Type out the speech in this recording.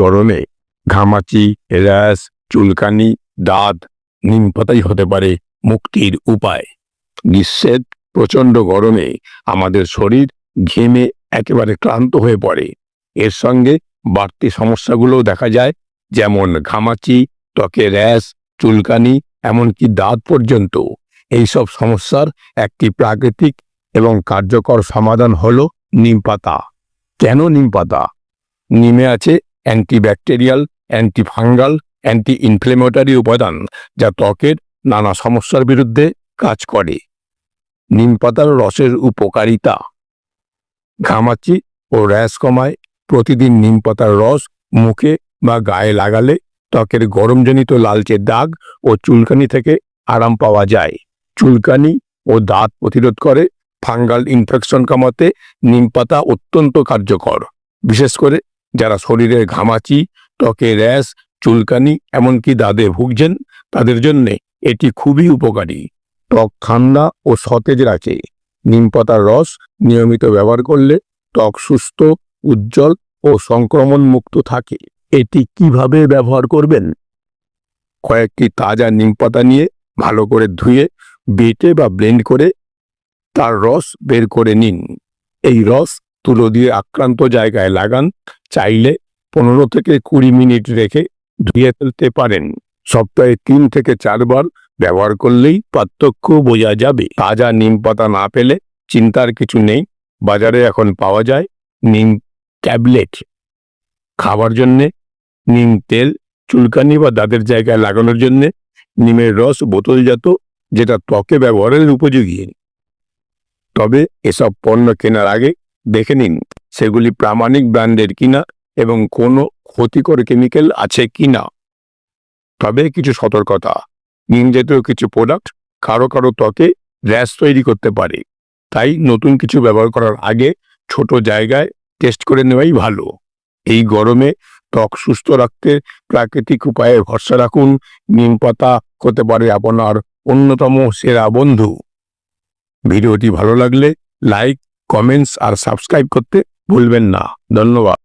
গরমে ঘামাচি, র্যাশ, চুলকানি, দাঁত নিমপাতাই হতে পারে মুক্তির উপায়। গ্রীষ্মের প্রচণ্ড গরমে আমাদের শরীর ঘেমে একেবারে ক্লান্ত হয়ে পড়ে। এর সঙ্গে বাড়তি সমস্যাগুলোও দেখা যায়, যেমন ঘামাচি, ত্বকে র্যাশ, চুলকানি, এমনকি দাঁত পর্যন্ত। এইসব সমস্যার একটি প্রাকৃতিক এবং কার্যকর সমাধান হলো নিম পাতা কেন নিম পাতা নিমে আছে অ্যান্টিব্যাকটেরিয়াল, অ্যান্টিফাঙ্গাল অ্যান্টি ইনফ্লেমেটরি উপাদান, যা ত্বকের নানা সমস্যার বিরুদ্ধে কাজ করে। নিম পাতার রসের উপকারিতা। ঘামাচি ও র্যাশ কমায়। প্রতিদিন নিম পাতার রস মুখে বা গায়ে লাগালে ত্বকের গরমজনিত লালচে দাগ ও চুলকানি থেকে আরাম পাওয়া যায়। চুলকানি ও দাঁত প্রতিরোধ করে। ফাঙ্গাল ইনফেকশন কমাতে নিম পাতা অত্যন্ত কার্যকর। বিশেষ করে যারা শরীরে ঘামাচি, ত্বকে র্যাশ, চুলকানি, এমনকি দাঁতে ভুগছেন, তাদের জন্য এটি খুবই উপকারী। ত্বক ঠান্ডা ও সতেজ রাখে। নিমপাতার রস নিয়মিত ব্যবহার করলে ত্বক সুস্থ, উজ্জ্বল ও সংক্রমণ মুক্ত থাকে। এটি কীভাবে ব্যবহার করবেন? কয়েকটি তাজা নিমপাতা নিয়ে ভালো করে ধুয়ে, বেটে বা ব্লেন্ড করে তার রস বের করে নিন। এই রস তুলো দিয়ে আক্রান্ত জায়গায় লাগান, চাইলে পনেরো থেকে কুড়ি মিনিট রেখে ধুয়ে ফেলতে পারেন। সপ্তাহে তিন থেকে চারবার ব্যবহার করলেই পার্থক্য বোঝা যাবে। তাজা নিম পাতা না পেলে চিন্তার কিছু নেই। বাজারে এখন পাওয়া যায় নিম ট্যাবলেট। খাবার জন্যে নিম তেল, চুলকানি বা দাঁতের জায়গায় লাগানোর জন্যে নিমের রস বোতলজাত, যেটা ত্বকে ব্যবহারের উপযোগী। তবে এসব পণ্য কেনার আগে দেখে নিন সেগুলি প্রামাণিক ব্র্যান্ডের কিনা এবং কোনো ক্ষতিকর কেমিক্যাল আছে কিনা। তবে কিছু সতর্কতা নিম জাতীয় কিছু প্রোডাক্ট কারও কারও ত্বকে র্যাশ তৈরি করতে পারে, তাই নতুন কিছু ব্যবহার করার আগে ছোট জায়গায় টেস্ট করে নেওয়াই ভালো। এই গরমে ত্বক সুস্থ রাখতে প্রাকৃতিক উপায়ে ভরসা রাখুন, নিম পাতা হতে পারে আপনার অন্যতম সেরা বন্ধু। ভিডিওটি ভালো লাগলে লাইক কমেন্টস আর সাবস্ক্রাইব করতে ভুলবেন না। ধন্যবাদ।